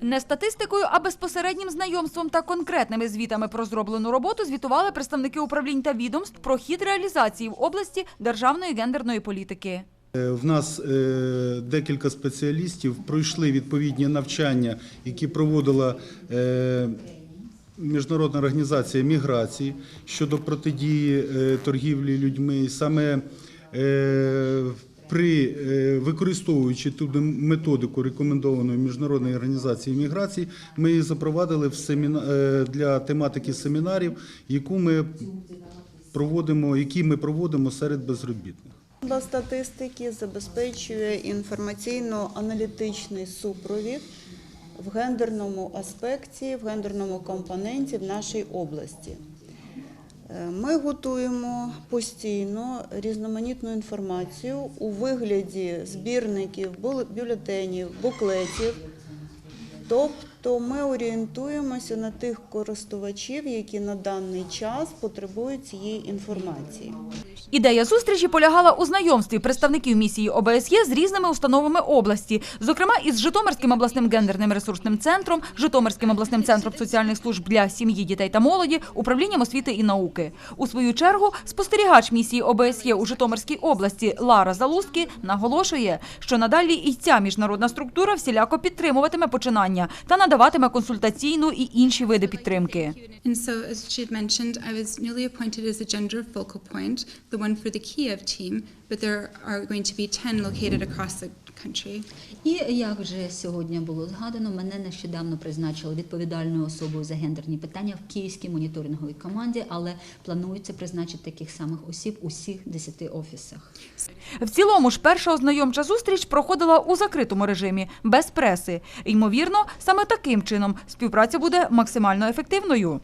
Не статистикою, а безпосереднім знайомством та конкретними звітами про зроблену роботу звітували представники управлінь та відомств про хід реалізації в області державної гендерної політики. Е, В нас е, декілька спеціалістів пройшли відповідні навчання, які проводила е, Міжнародна організація міграції щодо протидії торгівлі людьми. Саме е, при е, використовуючи ту методику рекомендованої міжнародної організації міграції, ми її запровадили в семіна- е, для тематики семінарів, яку ми проводимо, які ми проводимо серед безробітних. Служба статистики забезпечує інформаційно-аналітичний супровід в гендерному аспекті, в гендерному компоненті в нашій області. Е, Ми готуємо постійно різноманітну інформацію у вигляді збірників, бюлетенів, буклетів. Тобто ми орієнтуємося на тих користувачів, які на даний час потребують цієї інформації. Ідея зустрічі полягала у знайомстві представників місії ОБСЄ з різними установами області, зокрема із Житомирським обласним гендерним ресурсним центром, Житомирським обласним центром соціальних служб для сім'ї, дітей та молоді, управлінням освіти і науки. У свою чергу спостерігач місії ОБСЄ у Житомирській області Лара Залузкі наголошує, що надалі і ця міжнародна структура всіляко підтримуватиме починання та надаватиме консультаційну і інші види підтримки. And so, as she had mentioned, I was newly appointed as a gender focal point, the one for the Kiev team, but there are going to be 10 located across the country. І як вже сьогодні було згадано, мене нещодавно призначили відповідальною особою за гендерні питання в Київській моніторинговій команді, але планується призначити таких самих осіб у всіх 10 офісах. В цілому ж перша ознайомча зустріч проходила у закритому режимі, без преси. Ймовірно, саме таким чином співпраця буде максимально ефективною.